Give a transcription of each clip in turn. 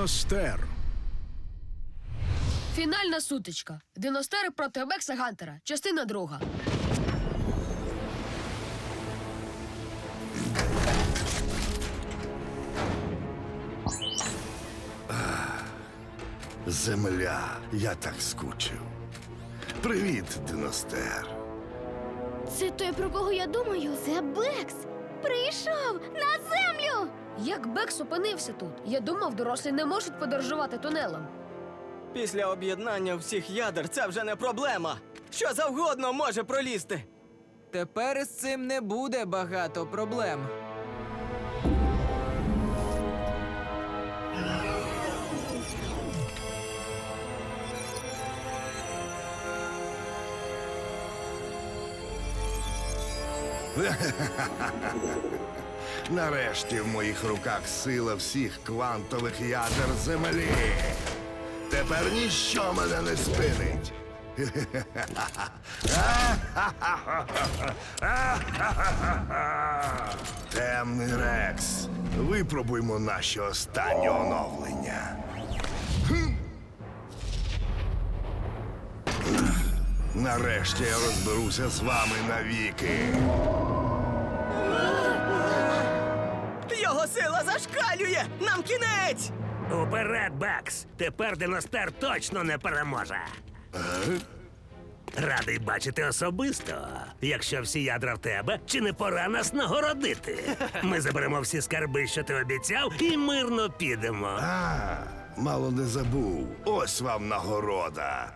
Диностер. Фінальна сутичка. Диностери проти Бекса Гантера. Частина друга. Земля, я так скучив. Привіт, Диностер. Це той, про кого я думаю? Це Бекс. Прийшов на землю. Як Бекс опинився тут? Я думав, дорослі не можуть подорожувати тунелем. Після об'єднання всіх ядер це вже не проблема. Що завгодно може пролізти. Тепер із цим не буде багато проблем. Нарешті в моїх руках сила всіх квантових ядер землі. Тепер ніщо мене не спинить. Темний Рекс. Випробуймо наші останні оновлення. Нарешті я розберуся з вами навіки. Його сила зашкалює! Нам кінець! Уперед, Бакс! Тепер Диностер точно не переможе. Радий бачити особисто. Якщо всі ядра в тебе, чи не пора нас нагородити? Ми заберемо всі скарби, що ти обіцяв, і мирно підемо. А, мало не забув. Ось вам нагорода.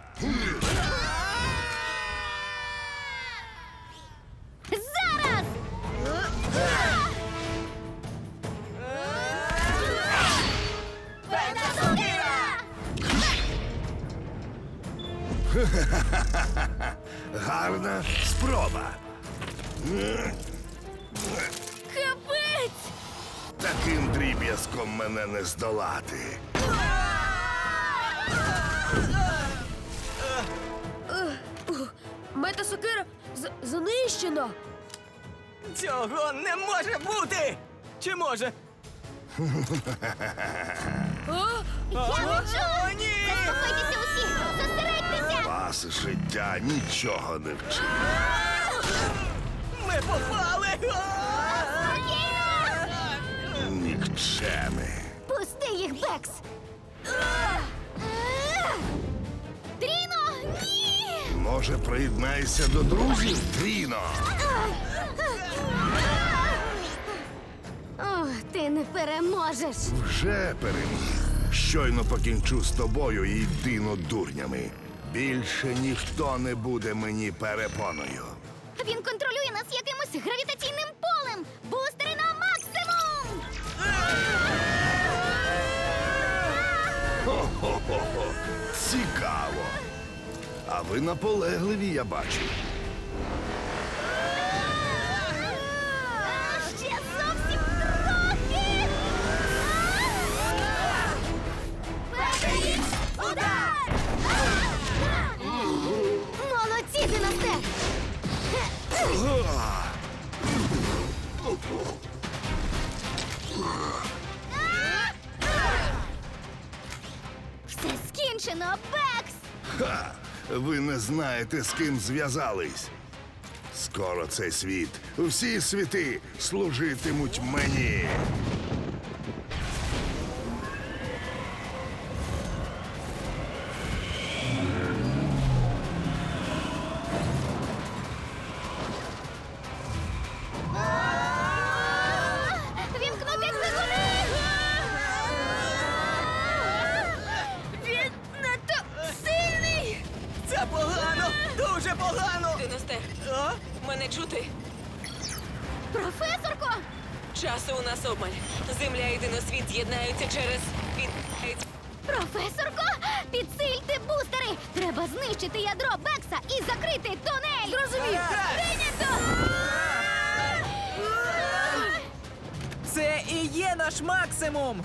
Капець! Таким дріб'язком мене не здолати. Мета сокира занищена. Цього не може бути! Чи може? Я не чую! Ні! Заспокойтеся усі! Зосередьтеся! Вас життя нічого не вчить. Ми попали! Нікчеми. Пусти їх, Бекс! Тріно! Ні! Може, приєднайся до друзів, Тріно? О, ти не переможеш! Вже переміг. Щойно покінчу з тобою і дурнями. Більше ніхто не буде мені перепоною. Він контролює нас якимось гравітаційним полем! Бустери на максимум! Цікаво. А ви наполегливі, я бачу. Все скінчено, Бекс! Ха! Ви не знаєте, з ким зв'язались. Скоро цей світ, всі світи служитимуть мені. Часу у нас обмаль. Земля і диносвіт з'єднаються через від. Професорко! Підсильте бустери! Треба знищити ядро Бекса і закрити тунель! Зрозумів! Прийнято! Це і є наш максимум.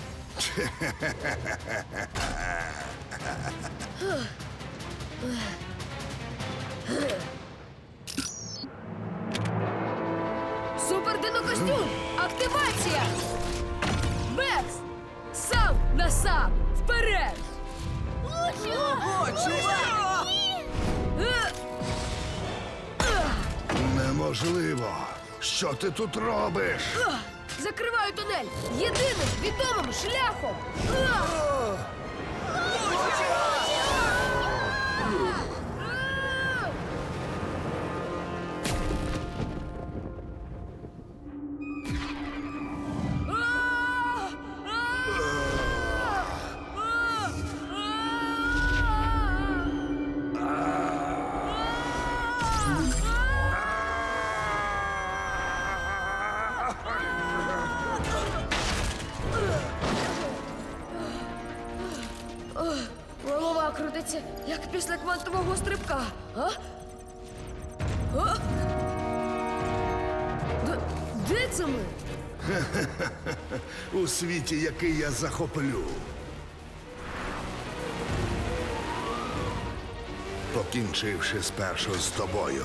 Активація! Бекс! Сам на сам! Вперед! Ого, чувак! Е! Неможливо. Що ти тут робиш? А! Закриваю тунель єдиним відомим шляхом! А! Крутиться, як після квантового стрибка. А? А? Де, де це ми? У світі, який я захоплю. Покінчивши спершу з тобою.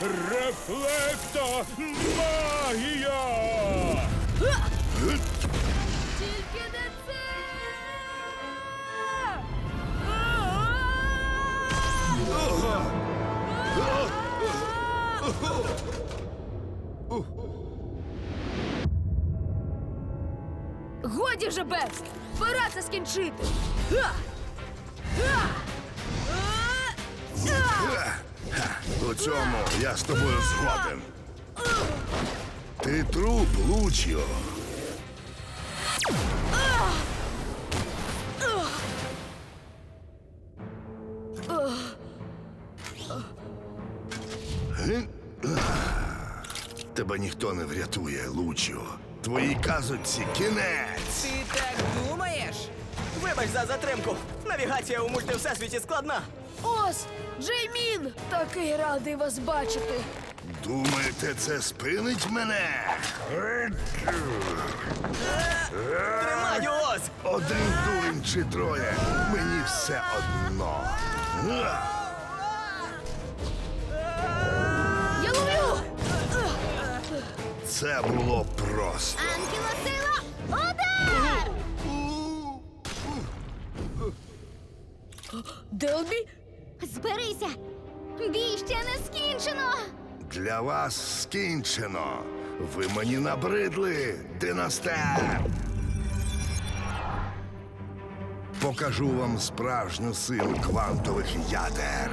Рефлекто магія! Тільки не це! Годі вже, Бекс! Пора це скінчити! Га! Га! А! А! У цьому я з тобою згоден. Ти труп, Лучіо. Тебе ніхто не врятує, Лучіо. Твоїй казочці кінець. Ти так думаєш? Вибач за затримку. Навігація у мультивсесвіті складна. Ос! Джеймін! Такий радий вас бачити! Думаєте, це спинить мене? Тримаю ось! Один дурень чи троє. Мені все одно. Я ловлю! Це було просто. Ангелосила! Удар! Делбі? Зберися! Бій ще не скінчено! Для вас скінчено. Ви мені набридли, династер. Покажу вам справжню силу квантових ядер.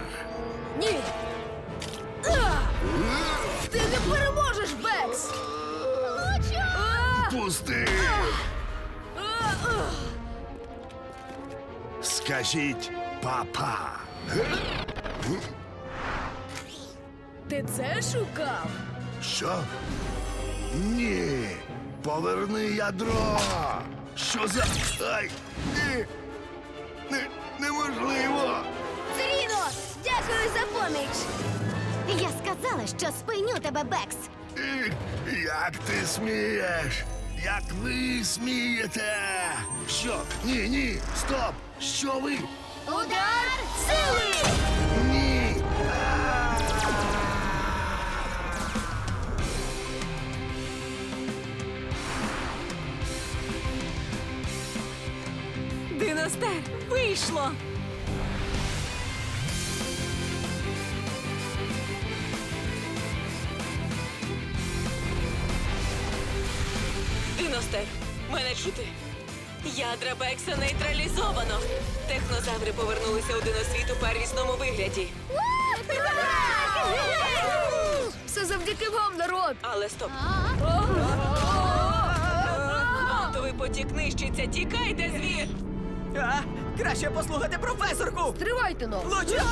Ні! А! Ти не переможеш, Бекс! Пусти! А! А! Скажіть папа. Ти це шукав? Що? Ні. Поверни ядро. Що за. Ай! Ні. Не, неможливо. Зріно! Дякую за поміч! Я сказала, що спиню тебе, Бекс! І Як ти смієш? Як ви смієте? Що? Ні, ні, стоп! Що ви? Удар сили! Ні! Диностер, вийшло! Диностер, Мене чути. Ядра Бекса нейтралізовано. Технозаври повернулися у диносвіт у первісному вигляді. Все завдяки вам, народ! Але стоп. Квантовий потік нищиться. Тікайте звір! А, краще послухати професорку! Тривайте но! Лучше!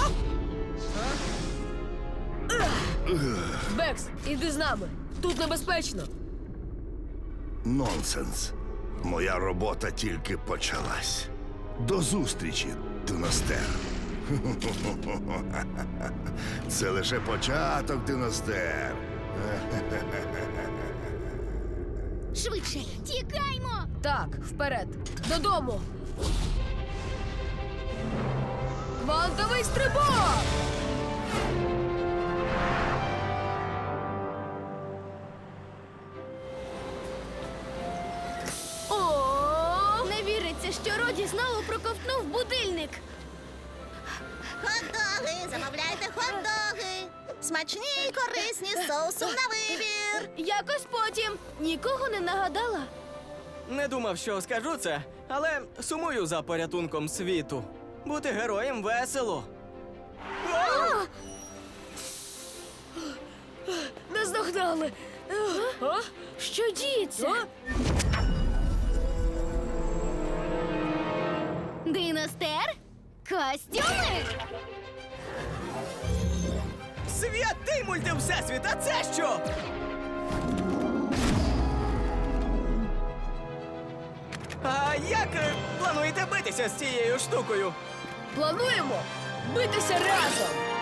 Бекс, іди з нами. Тут небезпечно. Нонсенс. Моя робота тільки почалась. До зустрічі, Диностер. Це лише початок, Диностер. Швидше, тікаймо! Так, вперед. Додому. Квантовий стрибок! Замовляйте хот-доги. Смачні й корисні з соусом на вибір. Якось потім нікого не нагадала. Не думав, що скажу це, але сумую за порятунком світу. Бути героєм весело. Не здогнали. А? Що діється? Диностер? Костюми? Святий мульти всесвіт, а це що? А як плануєте битися з цією штукою? Плануємо битися разом.